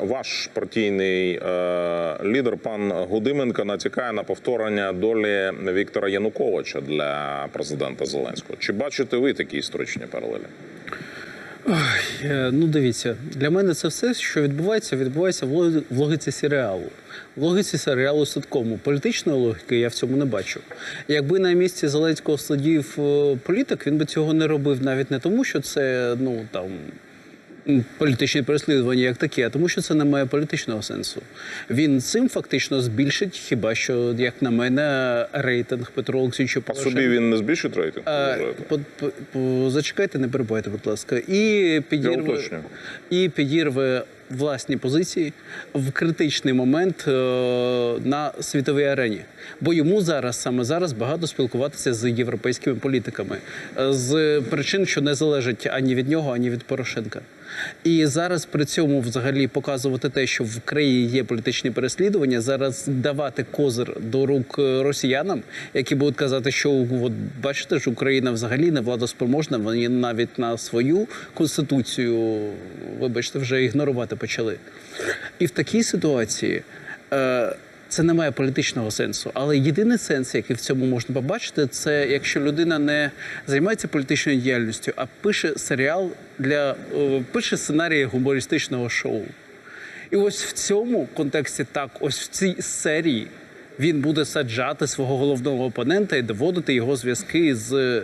Ваш партійний е, лідер, пан Гудименко, натякає на повторення долі Віктора Януковича для президента Зеленського. Чи бачите ви такі історичні паралелі? Е, Ну, дивіться, для мене це все, що відбувається, відбувається в логіці серіалу. В логіці серіалу ситкому. Політичної логіки я в цьому не бачу. Якби на місці Зеленського сидів е, політик, він би цього не робив навіть не тому, що це ну там. Політичні переслідування як такі, а тому, що це не має політичного сенсу. Він цим фактично збільшить, хіба що, як на мене, рейтинг Петро Олексійовича А Порошенка. собі він не збільшить рейтинг? Вважаєте? по- по- по- Зачекайте, не перебувайте, будь ласка. І підірве, і підірве власні позиції в критичний момент е, на світовій арені. Бо йому зараз, саме зараз, багато спілкуватися з європейськими політиками е, з причин, що не залежать ані від нього, ані від Порошенка. І зараз при цьому взагалі показувати те, що в країні є політичні переслідування, зараз давати козир до рук е, росіянам, які будуть казати, що от бачите ж, Україна взагалі не владоспроможна, вони навіть на свою конституцію, вибачте, вже ігнорувати почали. І в такій ситуації. Е, це не має політичного сенсу, але єдиний сенс, який в цьому можна побачити, це якщо людина не займається політичною діяльністю, а пише серіал для пише сценарії гумористичного шоу. І ось в цьому контексті, так, ось в цій серії він буде саджати свого головного опонента і доводити його зв'язки з,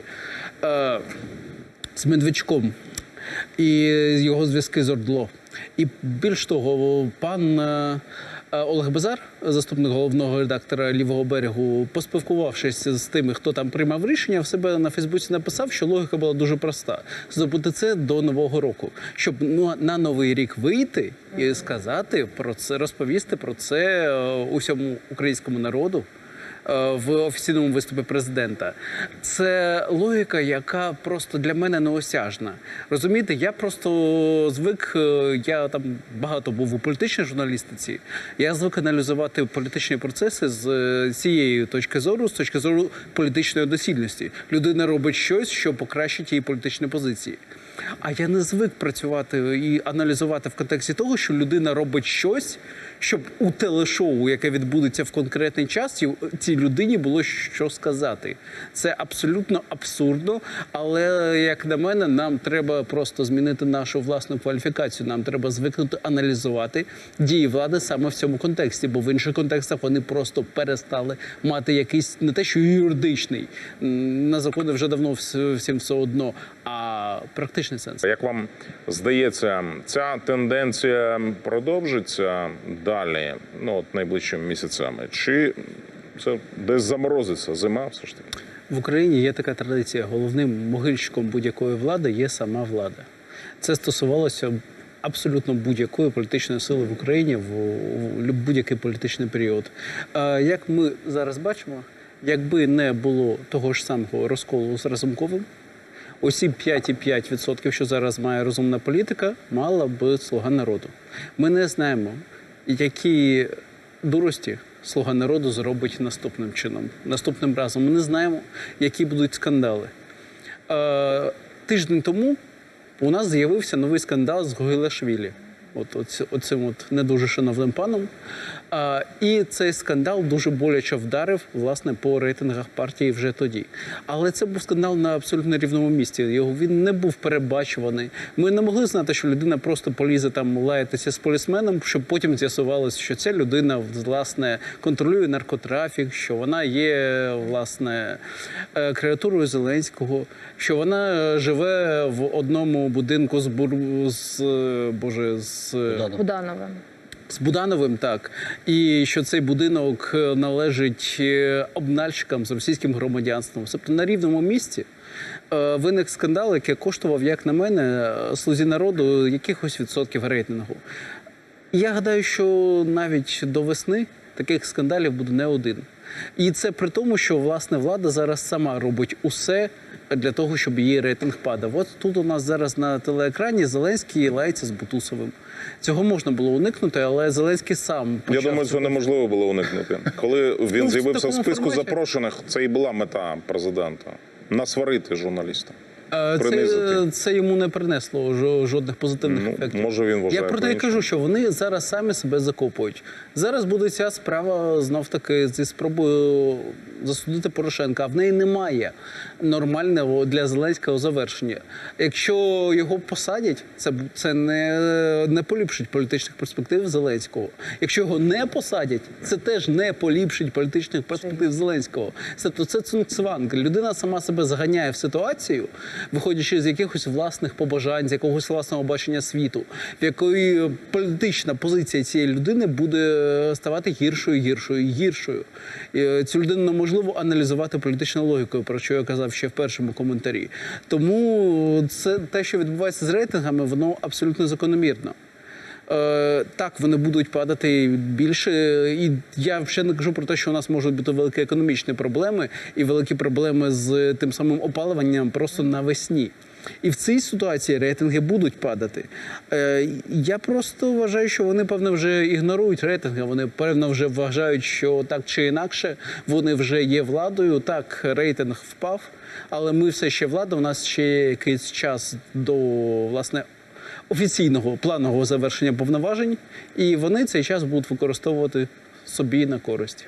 е, з Медведчуком і його зв'язки з Ордло. І більш того, пан е, Олег Базар, заступник головного редактора лівого берегу, поспілкувавшись з тими, хто там приймав рішення, в себе на Фейсбуці написав, що логіка була дуже проста: зробити це до нового року, щоб ну на новий рік вийти і сказати про це, розповісти про це е, усьому українському народу. е, в офіційному виступі президента. Це логіка, яка просто для мене неосяжна. Розумієте, я просто звик, е, я там багато був у політичній журналістиці. Я звик аналізувати політичні процеси з е, цієї точки зору, з точки зору політичної доцільності. Людина робить щось, що покращить її політичні позиції. А я не звик працювати і аналізувати в контексті того, що людина робить щось, щоб у телешоу, яке відбудеться в конкретний час, цій людині було що сказати. Це абсолютно абсурдно. Але як на мене, нам треба просто змінити нашу власну кваліфікацію. Нам треба звикнути аналізувати дії влади саме в цьому контексті, бо в інших контекстах вони просто перестали мати якийсь не те, що юридичний на закони вже давно всім все одно, а практичний сенс. Як вам здається, ця тенденція продовжиться далі, ну от найближчими місяцями? Чи це десь заморозиться зима? Все ж таки? В Україні є така традиція. Головним могильщиком будь-якої влади є сама влада. Це стосувалося абсолютно будь-якої політичної сили в Україні в, будь-який політичний період. Як ми зараз бачимо, якби не було того ж самого розколу з Разумковим, Усі 5,5%, що зараз має розумна політика, мала би слуга народу. Ми не знаємо, які дурості слуга народу зробить наступним чином, наступним разом. Ми не знаємо, які будуть скандали. Е, тиждень тому у нас з'явився новий скандал з Гугілашвілі. От, оці- оцим от не дуже шановним паном. А, і цей скандал дуже боляче вдарив власне по рейтингах партії вже тоді. Але це був скандал на абсолютно рівному місці. Його він не був перебачуваний. Ми не могли знати, що людина просто полізе там лаятися з полісменом, щоб потім з'ясувалося, що ця людина власне контролює наркотрафік, що вона є власне е, креатурою Зеленського, що вона е, живе в одному будинку з бур... з е, боже з Будановим. з Будановим, так і що цей будинок е, належить е, обнальщикам з російським громадянством. Тобто на рівному місці е, виник скандал, який коштував, як на мене, слузі народу якихось відсотків рейтингу. Я гадаю, що навіть до весни таких скандалів буде не один. І це при тому, що власне влада зараз сама робить усе для того, щоб її рейтинг падав. От тут у нас зараз на телеекрані Зеленський лається з Бутусовим. Цього можна було уникнути, але Зеленський сам Я думаю, це неможливо було уникнути. Коли він Ну, з'явився в списку форматі. запрошених, це і була мета президента насварити журналіста. Принизити. Це, це йому не принесло жо- жодних позитивних Ну, ефектів. може, він вважає Я про те кажу, що вони зараз самі себе закопують. Зараз буде ця справа знов таки зі спробою засудити Порошенка. А в неї немає нормального для Зеленського завершення. Якщо його посадять, це, б- це не, не поліпшить політичних перспектив Зеленського. Якщо його не посадять, це теж не поліпшить політичних перспектив Зеленського. Тобто це цунцванг. Людина сама себе заганяє в ситуацію, виходячи з якихось власних побажань, з якогось власного бачення світу, в якої політична позиція цієї людини буде ставати гіршою, гіршою, гіршою. Е, цю людину неможливо аналізувати політичною логікою, про що я казав ще в першому коментарі. Тому це те, що відбувається з рейтингами, воно абсолютно закономірно. Е, так, вони будуть падати більше. І я ще не кажу про те, що у нас можуть бути великі економічні проблеми і великі проблеми з тим самим опаленням просто навесні. І в цій ситуації рейтинги будуть падати. Е, я просто вважаю, що вони певно вже ігнорують рейтинги. Вони певно вже вважають, що так чи інакше вони вже є владою. Так, рейтинг впав, але ми все ще влада. У нас ще якийсь час до власне офіційного планового завершення повноважень, і вони цей час будуть використовувати собі на користь.